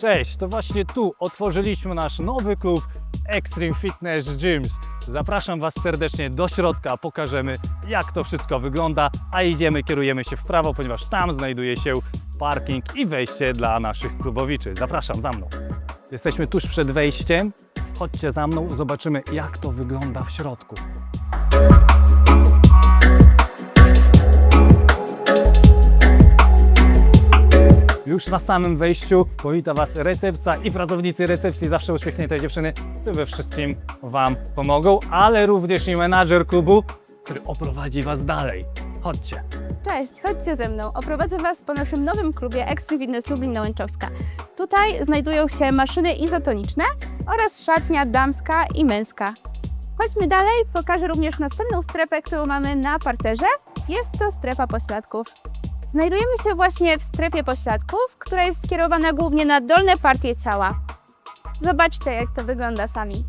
Cześć, to właśnie tu otworzyliśmy nasz nowy klub Extreme Fitness Gyms. Zapraszam Was serdecznie do środka, pokażemy jak to wszystko wygląda, a idziemy, kierujemy się w prawo, ponieważ tam znajduje się parking i wejście dla naszych klubowiczy. Zapraszam za mną. Jesteśmy tuż przed wejściem. Chodźcie za mną, zobaczymy jak to wygląda w środku. Już na samym wejściu powita Was recepcja i pracownicy recepcji, zawsze uśmiechnięte dziewczyny, które we wszystkim Wam pomogą, ale również i menadżer klubu, który oprowadzi Was dalej. Chodźcie. Cześć, chodźcie ze mną. Oprowadzę Was po naszym nowym klubie Extreme Fitness Lublin Nałęczowska. Tutaj znajdują się maszyny izotoniczne oraz szatnia damska i męska. Chodźmy dalej, pokażę również następną strefę, którą mamy na parterze. Jest to strefa pośladków. Znajdujemy się właśnie w strefie pośladków, która jest skierowana głównie na dolne partie ciała. Zobaczcie, jak to wygląda sami.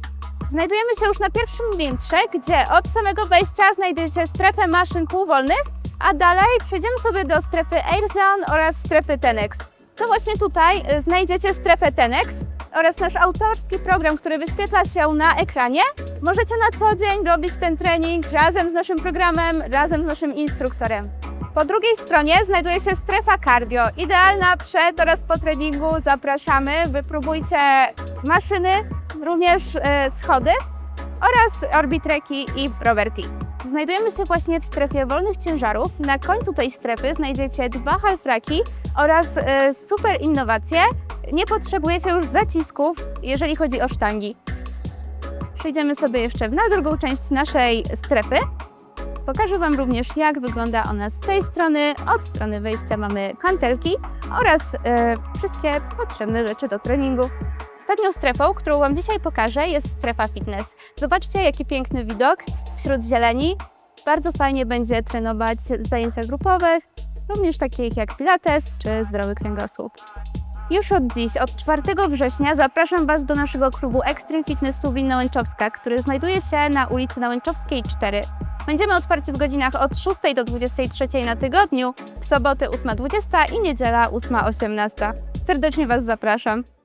Znajdujemy się już na pierwszym piętrze, gdzie od samego wejścia znajdziecie strefę maszyn półwolnych, a dalej przejdziemy sobie do strefy AirZone oraz strefy Tenex. To właśnie tutaj y, znajdziecie strefę Tenex oraz nasz autorski program, który wyświetla się na ekranie. Możecie na co dzień robić ten trening razem z naszym programem, razem z naszym instruktorem. Po drugiej stronie znajduje się strefa cardio, idealna przed oraz po treningu. Zapraszamy, wypróbujcie maszyny, również e, schody oraz orbitreki i rowerki. Znajdujemy się właśnie w strefie wolnych ciężarów. Na końcu tej strefy znajdziecie dwa halfraki oraz e, super innowacje. Nie potrzebujecie już zacisków, jeżeli chodzi o sztangi. Przejdziemy sobie jeszcze na drugą część naszej strefy. Pokażę Wam również, jak wygląda ona z tej strony. Od strony wejścia mamy kantelki oraz e, wszystkie potrzebne rzeczy do treningu. Ostatnią strefą, którą Wam dzisiaj pokażę, jest strefa fitness. Zobaczcie, jaki piękny widok wśród zieleni. Bardzo fajnie będzie trenować zajęcia grupowe, również takich jak pilates czy zdrowy kręgosłup. Już od dziś, od 4 września, zapraszam Was do naszego klubu Extreme Fitness Lublin Nałęczowska, który znajduje się na ulicy Nałęczowskiej 4. Będziemy otwarci w godzinach od 6 do 23 na tygodniu, w soboty 8.20 i niedziela 8.18. Serdecznie Was zapraszam.